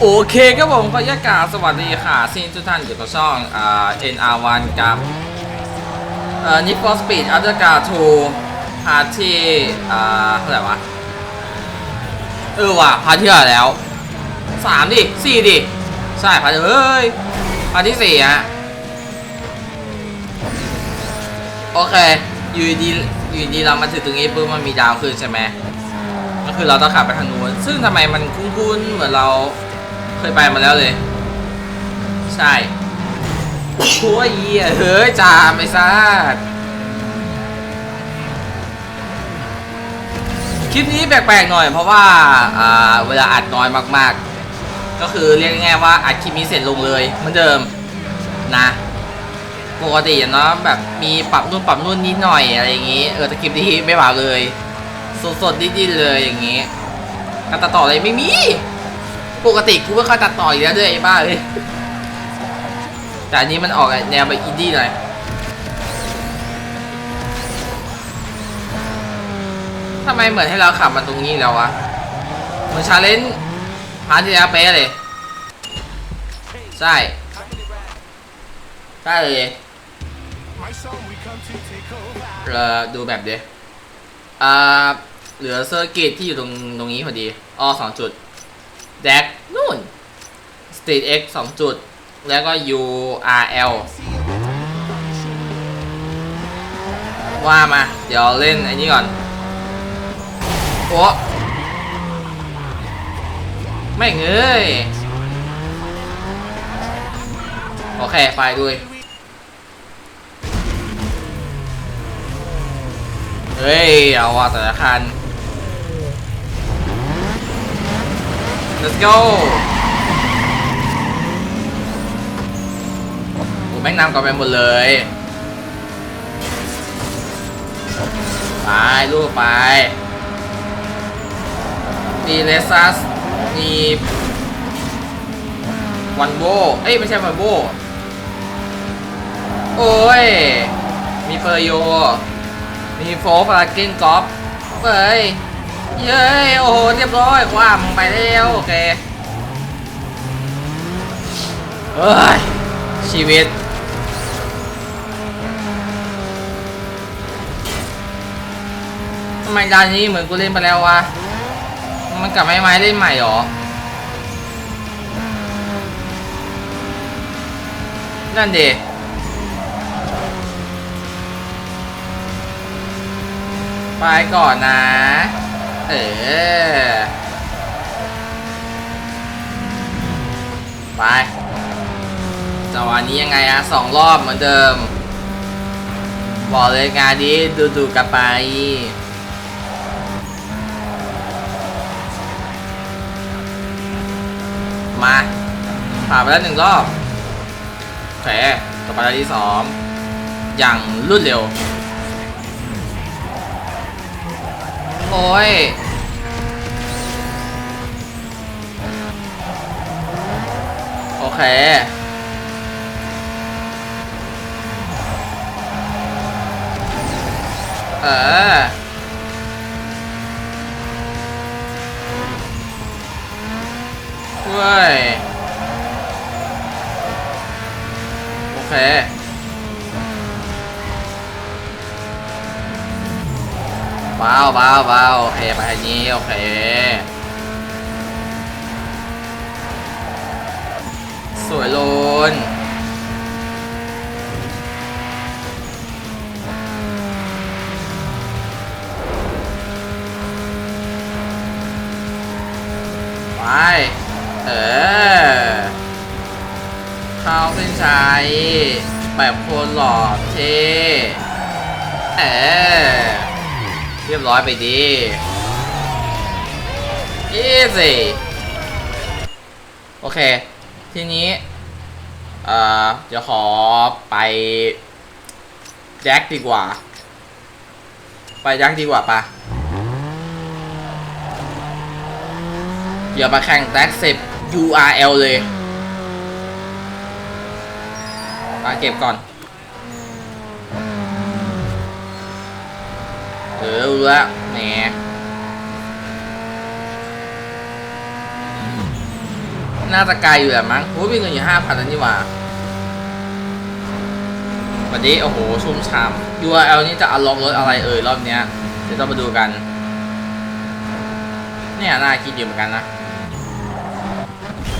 โอเคครับผมขออนุญาตกาบสวัสดีค่ะซินทุกท่านอยู่กับช่องอ่า NR1 กับเอ่อ Need for Speed Underground 2พาร์ทที่อ่าเท่าไหร่วะ เออว่ะพาร์ทที่เท่าไหร่แล้วสามดิสี่ดิ ใช่พาร์ทเฮ้ยพาร์ทที่สี่ฮะ โอเค อยู่ดีอยู่ดีเรามาถึงตรงนี้ปุ๊บมันมีดาวขึ้นใช่ไหมก็คือเราต้องขับไปทางนู้นซึ่งทำไมมันคุ้นๆเหมือนเรา เคยไปมาแล้วเลย ใช่โอ้ยเหี้ยเฮ้ยจ่าไม่ซาดคลิปนี้แปลกๆหน่อยเพราะว่าอ่าเวลาอัดน้อยมากๆ ก็คือเรียกง่ายๆว่าอัดคลิปนี้เสร็จลงเลยเหมือนเดิมนะปกติเนาะแบบมีปรับนู่นปรับนู่นนิดหน่อยอะไรอย่างงี้เออแต่คลิปนี้ไม่ปรับเลย สดๆดิ้นๆเลยอย่างงี้การตัดต่ออะไรไม่มี ปกติกูไม่ค่อยตัดต่ออยู่แล้วด้วยไอ้บ้าเลยแต่อันนี้มันออกแนวแบบอินดี้หน่อยทำไมเหมือนให้เราขับมาตรงนี้แล้ววะเหมือนชาเลนจ์พาร์ทที่แล้วเป๊ะเลย ใช่ใช่เลยเราดูแบบเดียอ่าเหลือเซอร์กิตที่อยู่ตรงตรงนี้พอดีอ้อสองจุด แดกนู่นสตรีท X สองจุด แล้วก็ URL ว่ามา เดี๋ยวเล่นไอ้นี้ก่อนโอ้ไม่เอ้ยโอเค ไปด้วย เฮ้ย เอาว่ะแต่ละคัน let's go โอ้แม่งนำกันไปหมดเลยไปลูกไปมีเลซัสมีวันโบเอ้ย ไม่ใช่วันโบโอ้ย มีเฟอร์โย มีโฟฟลาเกนกอล์ฟเฮ้ย เย้ยโอ้โหเรียบร้อยความไปแล้วโอเคเฮ้ยชีวิตทำไมดานนี้เหมือนกูเล่นไปแล้ววะมันกลับไม่ไม้เล่นใหม่หรอนั่นเดไปก่อนนะ เออไปจังหวะนี้ยังไงอะสองรอบเหมือนเดิม บอกเลยงานนี้ดูดูกันไปมาผ่านไปแล้วหนึ่งรอบโอเคต่อไปที่สองอย่างรวดเร็ว โอ้ยโอเคเออเว้ยโอเค เบาเบาเบาวโอเคไปทางนี้โอเคสวยลนไปเออเข้าเส้นชัยแบบโคนหล่อเท่เออ เรียบร้อยไปดี easy โอเค ทีนี้ เอ่อเดี๋ยวขอไป แจ็คดีกว่า ไปแจ็คดีกว่าปะเดี๋ยวมาแข่งแจ็คสิบ URL เลยมาเก็บก่อน เออรู้แล้วแหมน่าจะไกลอยู่แหละมั้งโอ้ยมีเงินอยู่ห้าพันนี่หว่าวันนี้โอ้โหชุ่มช่ำ URL นี่จะอัลล็อกรถอะไรเอ่ยรอบเนี้ย เดี๋ยวต้องมาดูกัน เนี่ยน่าคิดอยู่เหมือนกันนะ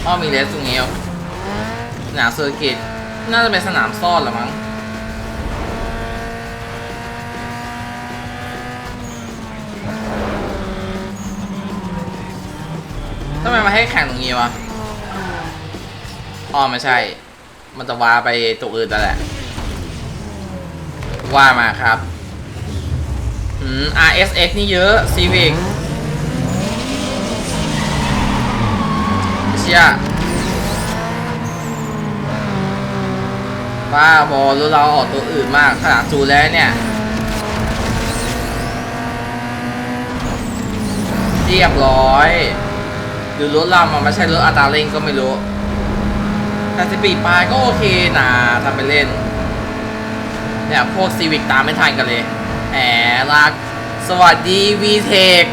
อ้อมีเลสตรงนี้สนามเซอร์กิตน่าจะเป็นสนามซ่อนละมั้งำไมมาให้แข่งตรงนี้วะอ๋อไม่ใช่ มันจะว้าไปตัวอื่นแต่นแหละ ว่ามาครับอืม RSX นี่เยอะ Civic เชี่ยบ้าบอรู้เราออกตัวอื่นมากขนาดจูแล้วเนี่ย เรียบร้อย หรือรถเรามันไม่ใช่รถอัตราเร่งก็ไม่รู้ แต่สิปีปลายก็โอเคนะทำไปเล่น เนี่ยพวกซีวิกตามไม่ทันกันเลยแหมรัก สวัสดีวีเทค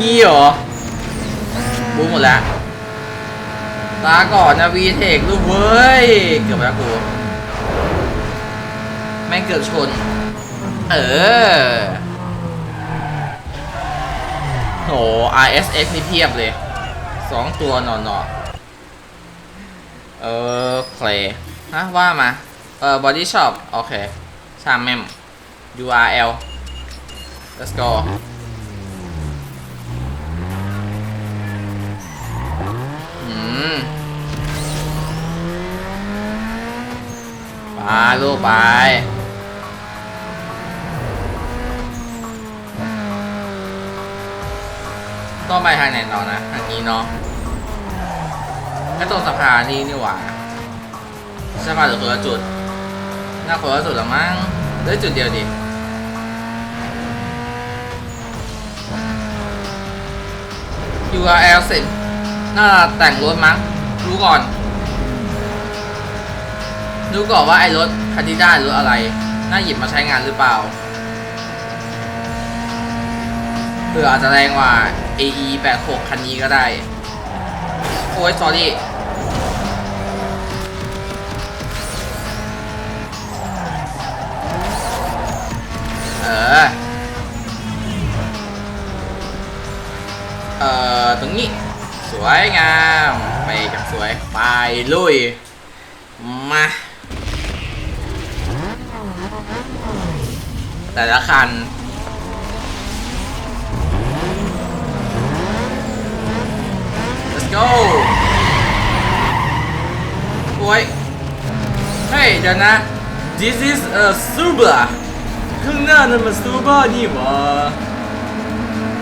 งี้เหรอบูมหมดแล้วลาก่อนนะวีเทคลูกเว้ย เกือบแล้วกู แม่งเกือบชน เออ โห RSX นี่เพียบเลยสองตัวหนอนๆเออเพลฮะว่ามา เออ body shop โอเคชามแมม URL let's go อืมไปลูกไป ต้องไปทางไหนต่อนะทางนี้เนาะก็ตรงสะพานนี่นี่หว่าสะพานหรือคนละจุดน่าคนละจุดหรือมั้งเหลือจุดเดียวดิ URL สิน่าแต่งรถมั้งรู้ก่อนรู้ก่อนว่าไอ้รถคันที่ได้รถอะไร น่าหยิบมาใช้งานหรือเปล่าเผื่ออาจจะแรงกว่า AE 86คันนี้ก็ได้ โอ้ย s อรี่เออ เอ่อ ตรงนี้ สวยงาม ไปกับสวย ไปลุย มาแต่ละคัน go โอ้ยเฮ้ยเดี๋ยวนะ this is a Subaru ข้างหน้านั่นมัน Subaru นี่หว่า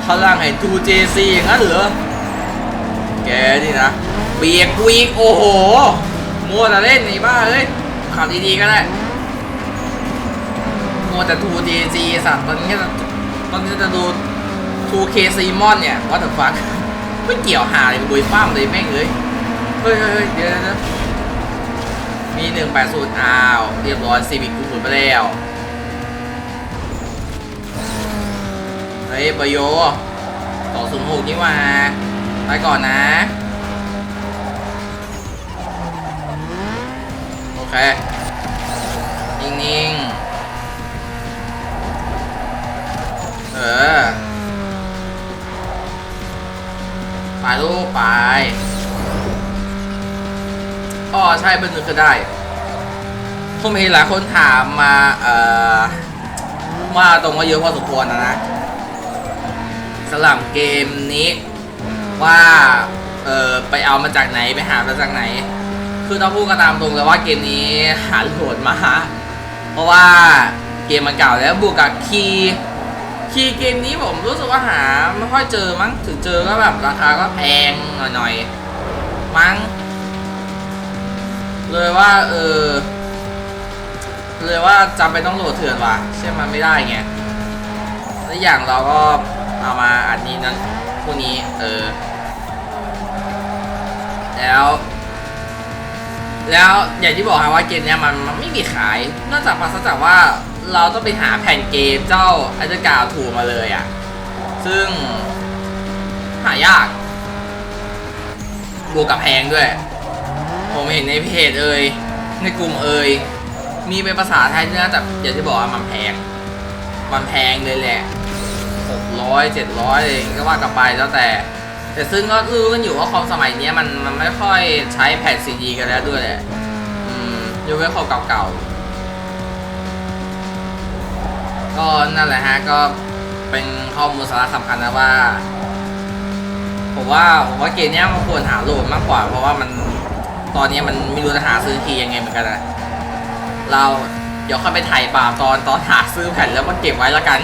พลังแห่ง 2JC อย่างนั้นเหรอ แกนี่นะ เบียกกูอีกโอ้โหมัวแต่เล่นไอ้บ้าเอ้ยขับดีๆก็ได้มัวแต่ 2JC สัตว์ตอนนี้จะตอนนี้จะดู 2K c m o n เนี่ย what the fuck ไม่เกี่ยวหาเลยบุยฟ้ามเลยแม่งเลยเฮ้ยเฮ้ยเดี๋ยวเดี๋ยวมีหนึ่งแปดศูนย์อ้าวเรียบร้อยซีวิกกูหมดไปแล้วเฮ้ยบโยต่อศูนย์หกนี่ว่าไปก่อนนะโอเคนิ่งๆเออ ไปลูกไปอ๋อใช่เบอร์หนึ่งคือได้ผมเห็นหลายคนถามมา เอ่อว่าตรงว่าเยอะพอสมควรนะนะสำหรับเกมนี้ว่า เออไปเอามาจากไหนไปหามาจากไหน คือต้องพูดกันตามตรงเลยว่าเกมนี้หาโหลดมา เพราะว่าเกมมันเก่าแล้วบวกกับคีย์ คีย์เกมนี้ผมรู้สึกว่าหาไม่ค่อยเจอมั้งถึงเจอก็แบบราคาก็แพงหน่อยๆมั้ง เลยว่าเออเลยว่าจำเป็นต้องโหลดเถื่อนว่ะเชื่อมันไม่ได้ไงและอย่างเราก็เอามาอันนี้นั้นพวกนี้เออ แล้ว แล้วอย่างที่บอกครับว่าเกมเนี้ยมันมันไม่มีขาย นอกจากภาษาจากว่าเราต้องไปหาแผ่นเกมเจ้าอัจกาถูมาเลยอะ่ะ ซึ่งหายาก บวกกับแพงด้วย ผมเห็นในเพจเอ่ยในกลุ่มเอ่ยมีเป็นภาษาไทยด้วยนะแต่อย่างที่บอกว่ามันแพง มันแพงเลยแหละหกร้อยเจ็ดร้อยก็ว่ากลับไปแล้วแต่ แต่ซึ่งก็รู้กันอยู่ว่าคอมสมัยเนี้ยมันมันไม่ค่อยใช้แผ่นซีดีกันแล้วด้วยแหละอืมยกเว้นคอมเก่าๆ ก็นั่นแหละฮะก็เป็นข้อมูลสาระสำคัญนะว่าผมว่าผมว่าเกมเนี้ยมันควรหาโหลดมากกว่า เพราะว่ามันตอนนี้มันไม่รู้จะหาซื้อทียังไงเหมือนกันนะเราเดี๋ยวเข้าไปถ่ายบาปตอนตอนหาซื้อแผ่นแล้วมาเก็บไว้แล้วกัน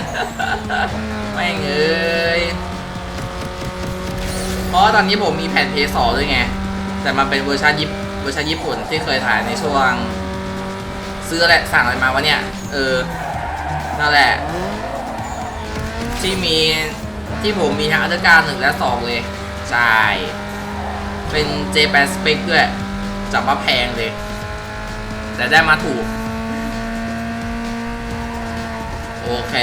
ไม่งเอ้ยเพ ราะว่าตอนนี้ผมมีแผ่นเพย์สด้วยไง แต่มันเป็นเวอร์ชันญี่ปุ่นเวอร์ชันญี่ปุ่นที่เคยถ่ายในช่วง ซื้ออะไรสั่งอะไรมาวะเนี่ย เออ นั่นแหละ ที่มีที่ผมมีทั้งอัลการหนึ่งและสองเลย ใช่ เป็นเจแปนสเปคด้วยจับว่าแพงเลย แต่ได้มาถูก โอเค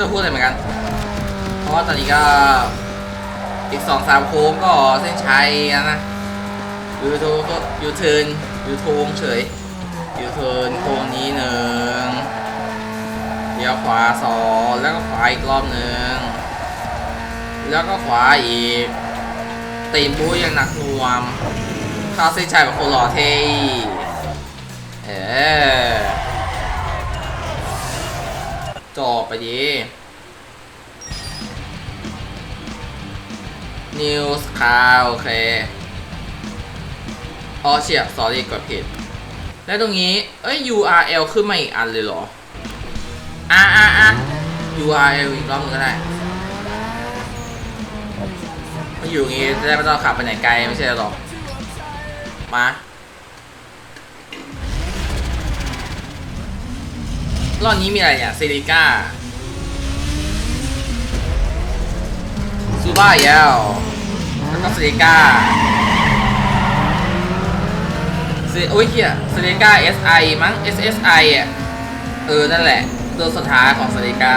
จะพูดอะไรเหมือนกัน เพราะว่าตอนนี้ก็ อีกสองสามโค้งก็เส้นชัยแล้วนะยูทูก็ยูเทิร์นยูทูงเฉยยูเทิร์นโค้งนี้หนึ่งเลี้ยวขวาสองแล้วก็ขวาอีกรอบหนึ่งแล้วก็ขวาอีกตีนบู๊ยังหนักหน่วมข้าเส้นชัยแบบคนหล่อเท่เออ จบไปดีนิวส์คาโอเคอ๋อเชีย sorry กดผิด แล้วตรงนี้ เอ้ย URL ขึ้นมาอีกอันเลยเหรอ อะอะอะ URL อีกรอบนึงก็ได้มาอยู่งงี้จะได้ไม่ต้องขับไปไหนไกลไม่ใช่หรอมา รอบนี้มีอะไรเนี่ยซิลิก้าซูบ้าเยลแล้วก็ซิลิก้าซิโอ้ยเฮียซิลิก้า SI มั้ง SSI อะ เออ นั่นแหละตัวสุดท้ายของซิลิก้า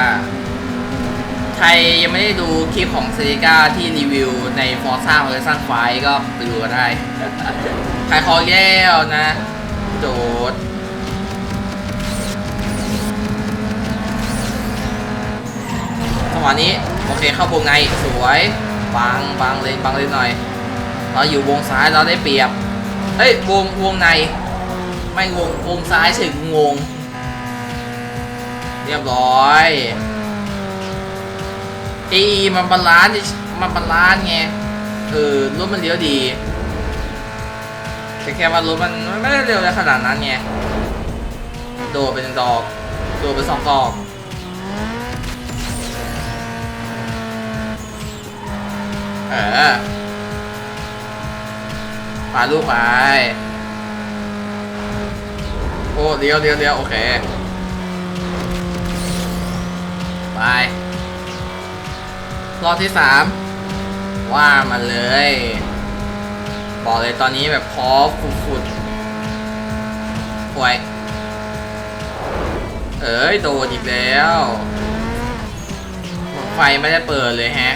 ใครยังไม่ได้ดูคลิปของซิลิก้าที่รีวิวใน Forza Horizon 5ก็ไปดูกันได้ ขายของแย่วนะโดดจั งหวะนี้โอเคเข้าวงในสวยบังบังเลนบังเลนหน่อย เราอยู่วงซ้ายเราได้เปรียบเฮ้ยวงวงในไม่วงวงซ้ายถึงงง เรียบร้อยเอมันบาลานซ์ดิมันบาลานซ์ไงเออรถมันเลี้ยวดีแต่แค่ว่ารถมันไม่ได้เร็วขนาดนั้นไงโดดเป็นดอกโดดเป็นสองดอก เออปาลูกไป โอ้เดียวเดียวเดียวโอเค ไป รอบที่สามว่ามาเลย บอกเลยตอนนี้แบบพอฟุดฟุดๆห่วย เอ้ย โดนอีกแล้ว ไฟไม่ได้เปิดเลยแฮะ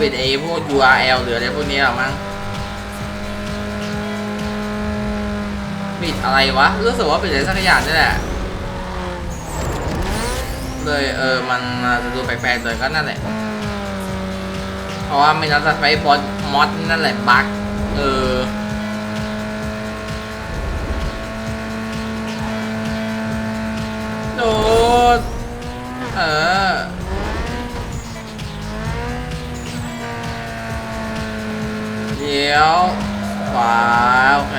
ปิดไอ้พวก URL หรืออะไรพวกนี้หรอมั้งปิดอะไรวะ รู้สึกว่าปิดอะไรสักอย่างนี่แหละ เลยเออ มันจะดูแปลกๆแต่ก็นั่นแหละ เพราะว่าไม่นับจะใช้บอสมอดนั่นแหละบั๊กเออโดดเออ เดี๋ยว ขวา โอเค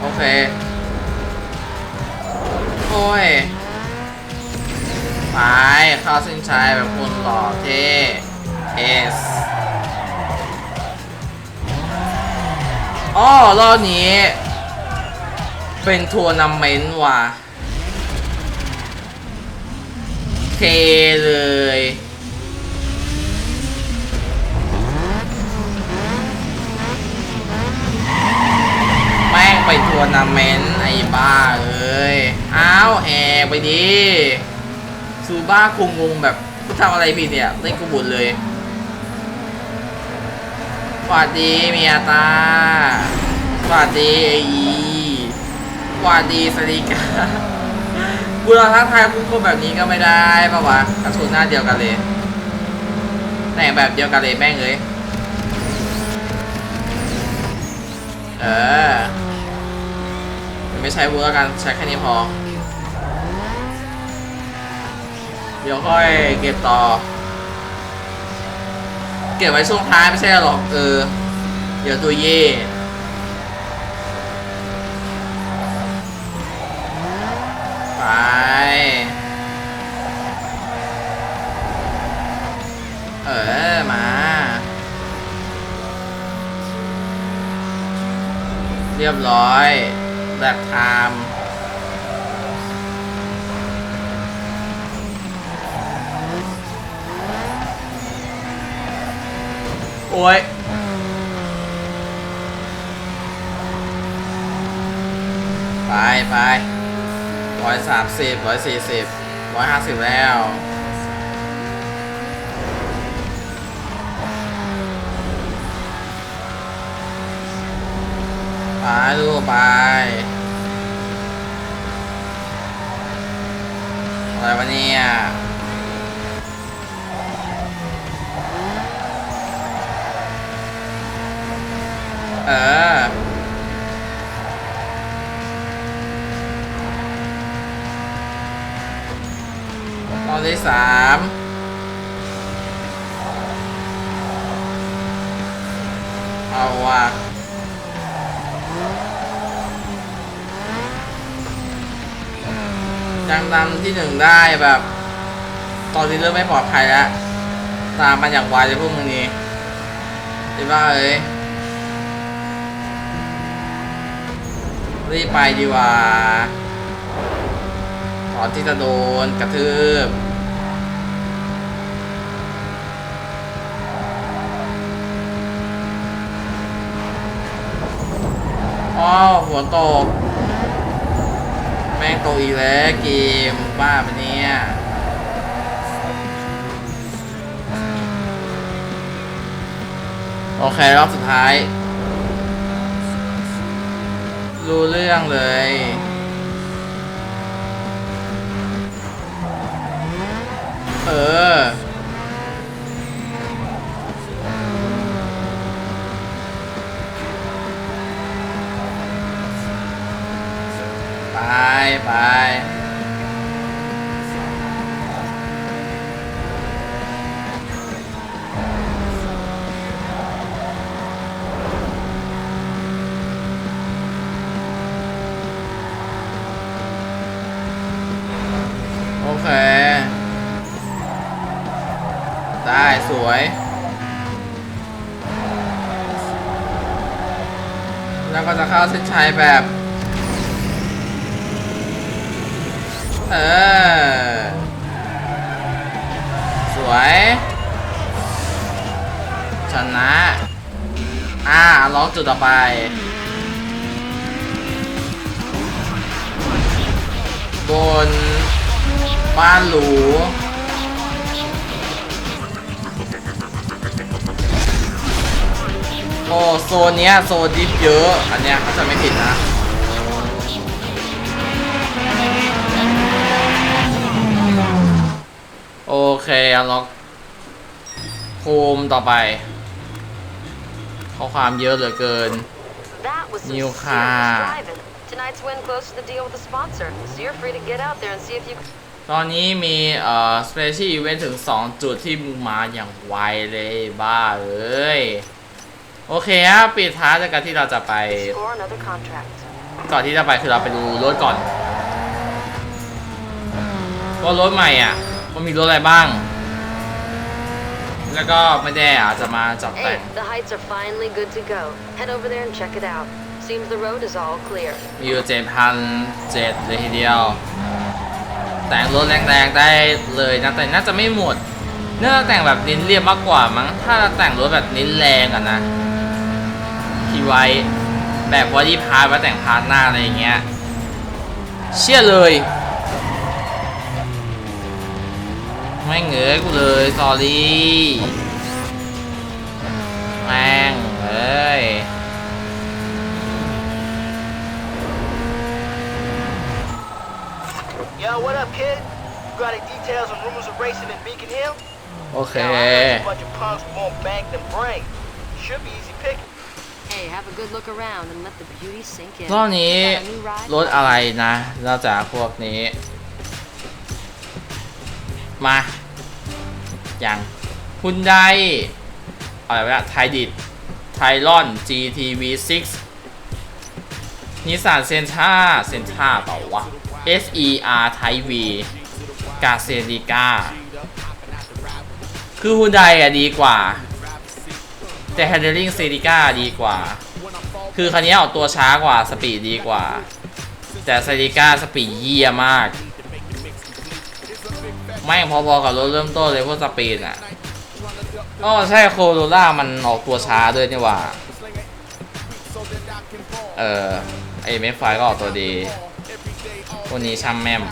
โอเค โอ้ยไปเข้าเส้นชัยแบบคนหล่อเท่เอสอ๋อรอบนี้ เป็นทัวร์นาเมนต์ว่ะเทเลย แม่ง ไปทัวร์นาเมนต์ไอ้บ้าเอ้ยอ้าวแหกไปดิซูบ้าคงงงแบบกูทำอะไรผิดเนี่ยเล่นกูบุญเลยสวัสดีเมียตาสวัสดีเออีสวัสดีสริกากูเราทักทายคุณคนแบบนี้ก็ไม่ได้ปะวะกระสุนหน้าเดียวกันเลยแต่งแบบเดียวกันเลยแม่งเลยเออ ไม่ใช้เวอร์กันใช้แค่นี้พอ เดี๋ยวค่อยเก็บต่อ เก็บไว้ช่วงท้ายไม่ใช่หรอกเออ เดี๋ยวตัวเย่ไปเออ มา เรียบร้อย แบบไทม์โอ้ยไปไปร้อยสามสิบร้อยสี่สิบร้อยห้าสิบแล้ว ไปลูไปอะไรวะเนี่ยเออตอนที่สามเอาว่ะ ยังนำที่หนึ่งได้แบบ ตอนนี้เริ่มไม่ปลอดภัยแล้ว ตามมาอย่างไวเลยพวกมึงนี้ดีว่าเอ้ยรีบไปดีกว่าก่อนที่จะโดนกระทืบอ้าวฝนตก ม่งโตอีกแล้วเกมบ้าปะเนี่ยโอเค รอบสุดท้าย รู้เรื่องเลย เออ ไป ไปโอเค ได้สวยแล้วก็จะเข้าเส้นชัยแบบ ต่อไป บน บ้านหรูโอ้โซนเนี้ยโซนดิฟเยอะ อันเนี้ยเขาจะไม่ผิดนะโอเคอันล็อกภูมิต่อไป ข้อความเยอะเหลือเกิน That was some New serious car. driving. Tonight's win close to the deal with the sponsor, so you're free to get out there and see if you ตอนนี้มีเอ่อ special event ถึง 2 จุดที่มึงมาอย่างไวเลยบ้าเอ้ย โอเคครับปิดท้ายจากการที่เราจะไป score another contract. ก่อนที่จะไปคือเราไปดูรถก่อน ว่ารถใหม่อะ มันมีรถอะไรบ้าง แล้วก็ไม่แน่อาจจะมาจับแต่ Hey, ง the heights are finally good to go. Head over there and check it out. Seems the road is all clear. มีอยู่เจ็ดพันเจ็ดเลยทีเดียว แต่งรถแรงๆได้เลยนะแต่น่าจะไม่หมด เนื่องจากแต่งแบบเน้นเรียบมากกว่ามั้งถ้าแต่งรถแบบเน้นแรงอะนะที่ไว้แบบว่าที่พาร์ทไว้แต่งพาร์ทหน้าอะไรอย่างเงี้ยเชื่อเลย ไม่เหงยกูเลยสอรี่แม่งเอ้ย Yo, what up, kid? You got any details on rumors of racing in Beacon Hill? โอเค Now, I heard a bunch of punks won't bank them brains. Should be easy picking. Hey, have a good look around and let the beauty sink in. รอบนี้ Got a new ride? รถอะไรนะนอกจากพวกนี้ มาอย่างคุณได้อะไรวะไทดิดไทรอน GTV6 นิสสันเซนท่าเซนท่าเปล่าวะ SER ไทย V กาเซริก้าคือฮุนไดอะดีกว่า แต่ Handling เซริก้าดีกว่า คือคันนี้ออกตัวช้ากว่าสปีดดีกว่า แต่เซริก้าสปีดเยี่ยมาก ไม่พอๆกับรถเริ่มต้นเลยพวกสปีดอะอ๋อใช่โคโรล่ามันออกตัวช้าด้วยนี่หว่า เออไอเมฟไฟก็ออกตัวดีพวนี้ช่างแม่ม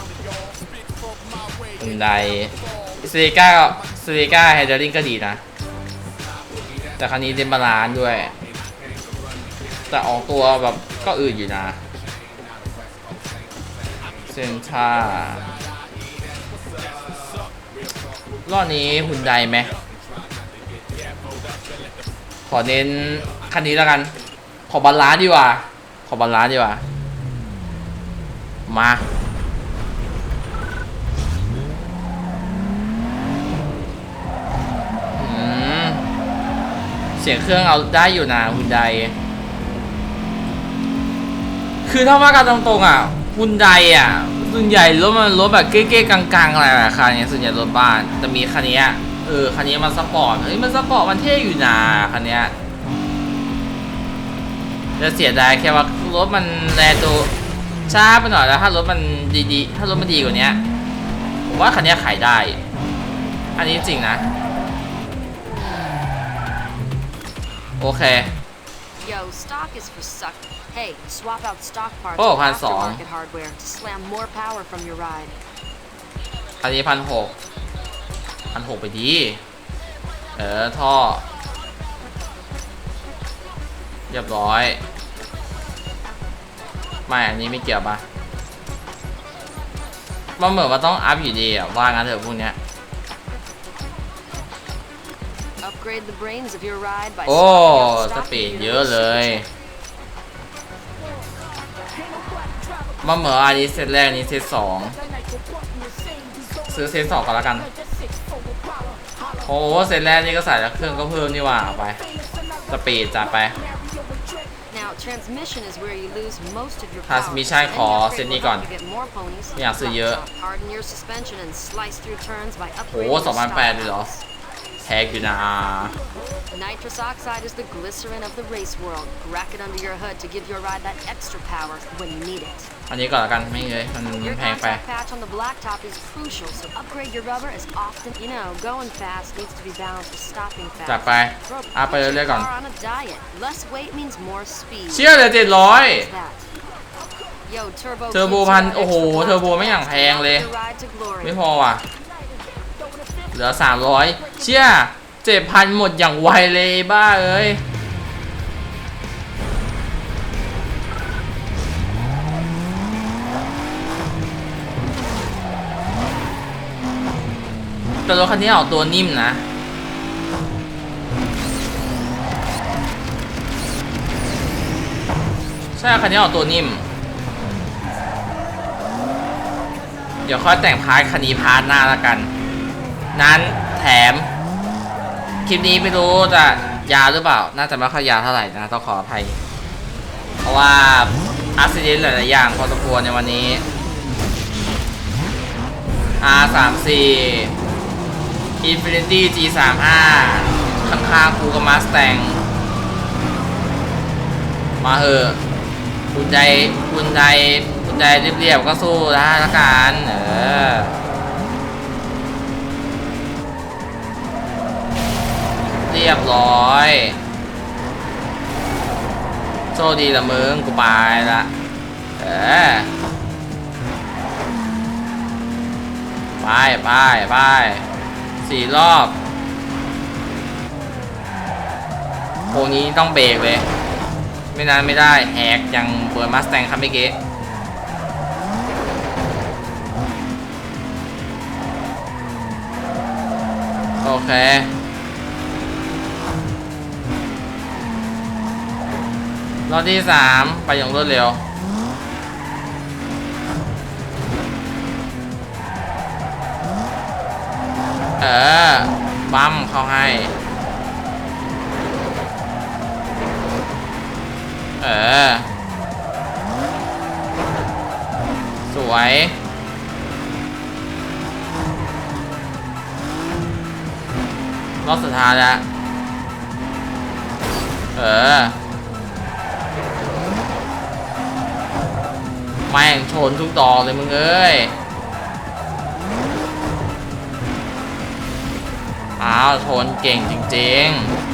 คุนไดเซริก้าเซริก้าไฮเดอริงก็ดีนะ แต่คันนี้เดนบาลานด้วย แต่ออกตัวแบบก็อื่นอยู่นะ เซนท่า รอบนี้หุ่นใดไหมขอเน้นคันนี้แล้วกัน ขอบาลานซ์ดีกว่า ขอบาลานซ์ดีกว่า มาเสียงเครื่องเอาได้อยู่นะหุ่นใดคือถ้าว่ากันตรงๆอะหุ่นใดอะ ส่วนใหญ่รถมันรถแบบเก๊ๆกลางๆอะไรแบบคันนี้ส่วนใหญ่รถบ้านแต่มีคันนี้เออคันนี้มันสปอร์ตเฮ้ยมันสปอร์ตมันเท่อยู่นะคันเนี้ยจะเสียดายแค่ว่ารถมันแรงตัวช้าไปหน่อยแล้วถ้ารถมันดีๆ ถ้ารถมันดีกว่านี้ผมว่าคันนี้ขายได้ อันนี้จริงนะ โอเค Yo, stock is for suck. Hey, swap out stock parts Oh, with พันสอง aftermarket hardware to slam more power from your ride. อันนี้พันหกพันหกไปดี เออ ท่อ เรียบร้อย ไม่ อันนี้ไม่เกี่ยวปะมันเหมือนว่าต้องอัพอยู่ดีอะว่างั้นเถอะพวกเนี้ย Upgrade the brains of your ride by โอ้ swapping out ส stock ปีด units เยอะเลย with มันเหมือนอันนี้เซตแรกอันนี้เซตสองซื้อเซตสองก่อนแล้วกันโอ้เซตแรกนี่ก็ใส่แล้วเครื่องก็เพิ่มนี่หว่าไปสปีดจัดไป Now, transmission is where you lose most of your power. Transmission so ขอ any upgrade เซ็นนี้ will ก่อน help you get more ponies. ไม่อยากซื้อเยอะ Harden your suspension and slice through turns by โอ้ upgrading your สองพัน stock แปดเลยเหรอ parts. แพงอยู่นะ Nitrous oxide is the glycerin of the race world. Crack it under your hood to give your ride that extra power when you need it. อันนี้ก่อนแล้วกันไม่เลยมัน Your แพงไป contact patch on the blacktop is crucial, so upgrade your rubber as often. You know, going fast needs to be balanced with stopping fast. จัดไป Bro, อ่ะไป put เรื่ your อยๆก่อน car on a diet. Less weight means more speed. เชื่อเลยเจ็ดร้อย What's that? Yo, turbo เทอร์โบ boosts พัน your โอ้โห extra เทอร์โบ watts ไม่อย่าง fast แพงเลย allows your ride to glory. ไม่พอว่ะ เหลือ 300 เชี่ยเจ็ดพันหมดอย่างไวเลยบ้าเอ้ยแต่รถคันนี้ออกตัวนิ่มนะใช่คันนี้ออกตัวนิ่ม เดี๋ยวค่อยแต่งพาร์ทคันนี้พาร์ทหน้าแล้วกัน นั้นแถม คลิปนี้ไม่รู้จะยาวหรือเปล่า น่าจะไม่ค่อยยาวเท่าไหร่นะต้องขออภัย เพราะว่าอัซิเดนหลาย ๆ อย่างพอสมควรในวันนี้ R 3 4 Infinity G 3 5 ข้างๆคูกับมาสแตงมาเหอะคุณใจคุณใจคุณใจเรียบ ๆ ก็สู้ได้ละกันเออ ยบร้อยโชคดีละมึงกูไปละเออไปไปไปสี่รอบโคนี้ต้องเบรกเลย ไม่นั้นไม่ได้แหกอย่างเปิดมาสแตงครับเมื่อกี้โอเค รอบที่สามไปอย่างรวดเร็ว เออ บัมเข้าให้ เออ สวยรอบสุดท้ายแล้ว เออ แม่งชนทุกดอกเลยมึงเอ้ยอ้าวชนเก่งจริงๆ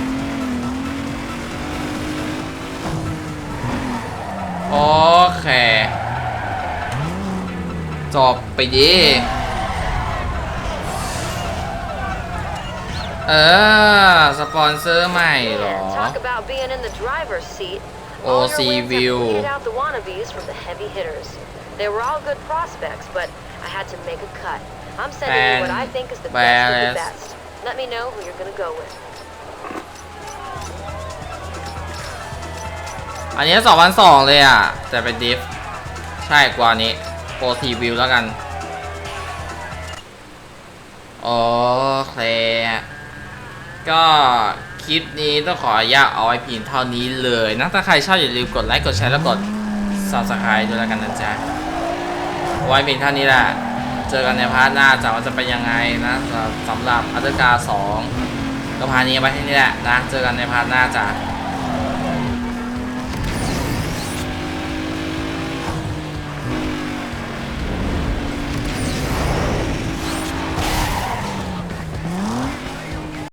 โอเค จบไปดีเออ สปอนเซอร์ใหม่เหรอ Man, talk about being in the driver's seat. OC All your wins have view. weeded out the wannabes from the heavy hitters. They were all good prospects, but I had to make a cut. I'm sending you what I think is the best of Badass. the best. Let me know who you're gonna go with. อันนี้สองพันสองเลยอะ แต่เป็นดิฟ ใช่กว่านี้โปรทีวิวแล้วกัน โอเค ก็ค ลิปนี้ต้องขออนุญาตเอาไว้เพียงเท่านี้เลยนะถ้าใครชอบอย่าลืมกดไลค์กดแชร์แล้วกด subscribe ด้วยแล้วกันนะจ๊ะไว้เพียงเท่านี้แหละเจอกันในพาร์ทหน้าจะว่าจะเป็นยังไงนะสำหรับอัตกาสองก็พาร์ทนี้ไว้ที่นี่แหละนะเจอกันในพาร์ทหน้าจ้ะ